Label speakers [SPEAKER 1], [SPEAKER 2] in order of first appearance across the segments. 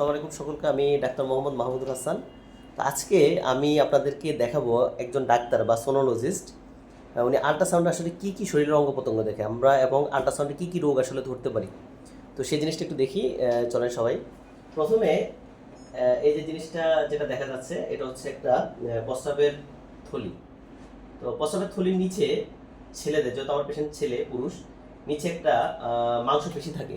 [SPEAKER 1] আসসালামু সকলকে আমি ডাক্তার মোহাম্মদ মাহমুদুল হাসান। তো আজকে আমি আপনাদেরকে দেখাবো একজন ডাক্তার বা সোনোলজিস্ট। উনি আল্ট্রাসাউন্ড আসলে কী কী শরীরের অঙ্গ প্রত্যঙ্গ দেখে আমরা এবং আল্ট্রাসাউন্ডে কী কী রোগ আসলে ধরতে পারি। তো সেই জিনিসটা একটু দেখি চলেন সবাই। প্রথমে এই যে জিনিসটা যেটা দেখা যাচ্ছে এটা হচ্ছে একটা আহ, প্রস্রাবের থলি। তো প্রস্রাবের থলির নিচে ছেলেদের যত আমার পেশেন্ট ছেলে পুরুষ নিচে একটা মাংসপেশি থাকে।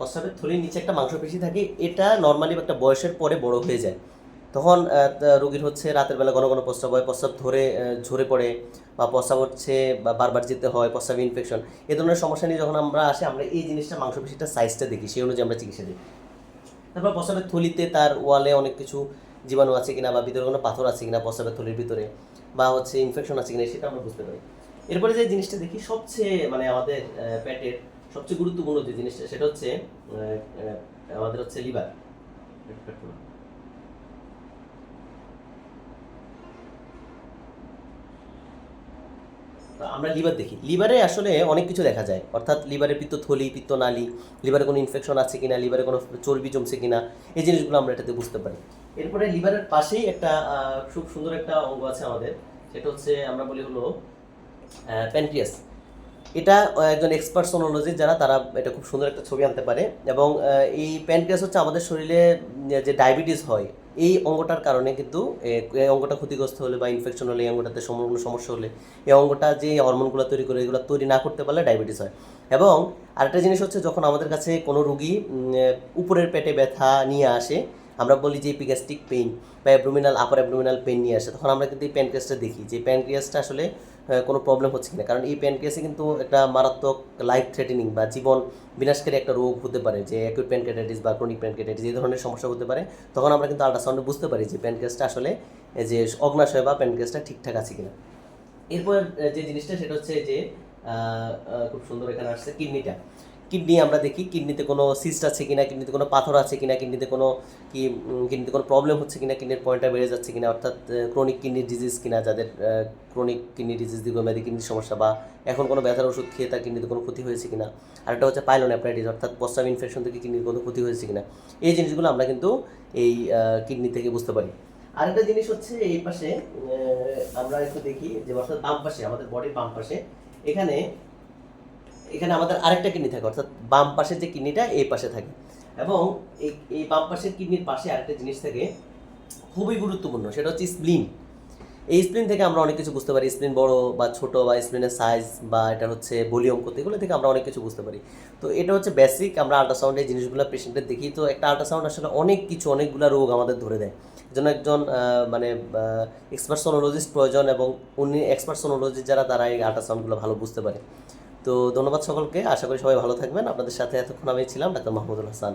[SPEAKER 1] প্রস্রাবের থলির নিচে একটা মাংসপেশি থাকে, এটা নর্মালি একটা বয়সের পরে বড় হয়ে যায়। তখন রোগীর হচ্ছে রাতের বেলা ঘন ঘন প্রস্রাব হয়, প্রস্রাব ধরে ঝরে পড়ে বা প্রস্রাব হচ্ছে বা বারবার যেতে হয়, প্রস্রাব ইনফেকশন এ ধরনের সমস্যা নিয়ে যখন আমরা আসি, আমরা এই জিনিসটা মাংসপেশিটা সাইজটা দেখি, সেই অনুযায়ী আমরা চিকিৎসা দিই। তারপর প্রস্রাবের থলিতে তার ওয়ালে অনেক কিছু জীবাণু আছে কিনা বা ভিতরে কোনো পাথর আছে কিনা প্রস্রাবের থলির ভিতরে বা হচ্ছে ইনফেকশন আছে কিনা, সেটা আমরা বুঝতে পারি। এরপরে যে জিনিসটা দেখি, সবচেয়ে মানে আমাদের পেটের সবচেয়ে গুরুত্বপূর্ণ যে জিনিসটা, সেটা হচ্ছে আমাদের হচ্ছে লিভার। আমরা লিভার দেখি। লিভারে আসলে অনেক কিছু দেখা যায়। অর্থাৎ লিভারে পিত্তথলি, পিত্তনালী, লিভারে কোনো ইনফেকশন আছে কিনা, লিভারে কোনো চর্বি জমছে কিনা, এই জিনিসগুলো আমরা এটাতে বুঝতে পারি। এরপরে লিভারের পাশেই একটা খুব সুন্দর একটা অঙ্গ আছে আমাদের। সেটা হচ্ছে আমরা বলি হলো প্যানক্রিয়াস এটা একজন এক্সপার্ট সোনোলজি যারা, তারা এটা খুব সুন্দর একটা ছবি আনতে পারে। এবং এই প্যানক্রিয়াস হচ্ছে আমাদের শরীরে যে ডায়াবেটিস হয়, এই অঙ্গটার কারণে কিন্তু এই অঙ্গটা ক্ষতিগ্রস্ত হলে বা ইনফেকশন হলে, এই অঙ্গটাতে কোনো সমস্যা হলে, এই অঙ্গটা যে হরমোনগুলো তৈরি করে, এগুলো তৈরি না করতে পারলে ডায়াবেটিস হয়। এবং আরেকটা জিনিস হচ্ছে, যখন আমাদের কাছে কোনো রুগী উপরের পেটে ব্যথা নিয়ে আসে, আমরা বলি যে পিগাস্টিক পেইন বা অ্যাবডোমিনাল আপার অ্যাবডোমিনাল পেইন নিয়ে আসে, তখন আমরা কিন্তু এই প্যানক্রিয়াসটা দেখি। যে প্যানক্রিয়াসটা আসলে কোনো প্রবলেম হচ্ছে কিনা? কারণ এই প্যানক্রিয়াসে কিন্তু একটা মারাত্মক লাইফ থ্রেটেনিং বা জীবন বিনাশকারী একটা রোগ হতে পারে, যে অ্যাকিউট প্যানক্রিয়াটাইটিস বা ক্রনিক প্যানক্রিয়াটাইটিস এই ধরনের সমস্যা হতে পারে। তখন আমরা কিন্তু আল্ট্রাসাউন্ডে বুঝতে পারি যে প্যানক্রিয়াসটা আসলে যে অগ্নাশয় বা প্যানক্রিয়াসটা ঠিকঠাক আছে কিনা। এরপর যে জিনিসটা, সেটা হচ্ছে যে খুব সুন্দর এখানে আসছে কিডনিটা। কিডনি আমরা দেখি, কিডনিতে কোনো সিস্ট আছে কিনা, কিডনিতে কোনো পাথর আছে কিনা, কিডনিতে কোনো কি কিডনিতে কোনো প্রবলেম হচ্ছে কিনা, কিডনির পয়েন্টটা বেড়ে যাচ্ছে কিনা, অর্থাৎ ক্রনিক কিডনি ডিজিজ কিনা, যাদের ক্রনিক কিডনি ডিজিজ দীর্ঘমেয়াদী কিডনির সমস্যা বা এখন কোনো ব্যথার ওষুধ খেয়ে তার কিডনিতে কোনো ক্ষতি হয়েছে কিনা। আর একটা হচ্ছে অ্যাপ্রাইটিস অর্থাৎ প্রস্রাব ইনফেকশন থেকে কিডনির কোনো ক্ষতি হয়েছে কিনা। এই জিনিসগুলো আমরা কিন্তু এই কিডনি থেকে বুঝতে পারি। আরেকটা জিনিস হচ্ছে এই পাশে আমরা একটু দেখি যে অর্থাৎ বাম পাশে, আমাদের বডির বাম পাশে, এখানে এখানে আমাদের আরেকটা কিডনি থাকে, অর্থাৎ বাম পাশের যে কিডনিটা এই পাশে থাকে। এবং এই এই বাম পাশের কিডনির পাশে আরেকটা জিনিস থাকে, খুবই গুরুত্বপূর্ণ, সেটা হচ্ছে স্প্লিন। এই স্প্লিন থেকে আমরা অনেক কিছু বুঝতে পারি, স্প্লিন বড় বা ছোট বা স্প্লিনের সাইজ বা এটা হচ্ছে ভলিউম কত এগুলো থেকে আমরা অনেক কিছু বুঝতে পারি। তো এটা হচ্ছে বেসিক আমরা আল্ট্রাসাউন্ড এই জিনিসগুলো পেশেন্টের দেখি, তো একটা আল্ট্রাসাউন্ড আসলে অনেক কিছু, অনেকগুলো রোগ আমাদের ধরে দেয়। এজন্য একজন মানে এক্সপার্ট সোনোলজিস্ট প্রয়োজন এবং উনি এক্সপার্ট সোনোলজিস্ট যারা, তারা এই আল্ট্রাসাউন্ডগুলো ভালো বুঝতে পারে। তো ধন্যবাদ সকলকে। আশা করি সবাই ভালো থাকবেন। আপনাদের সাথে এতক্ষণ আমি ছিলাম ডাক্তার মাহমুদুল হাসান।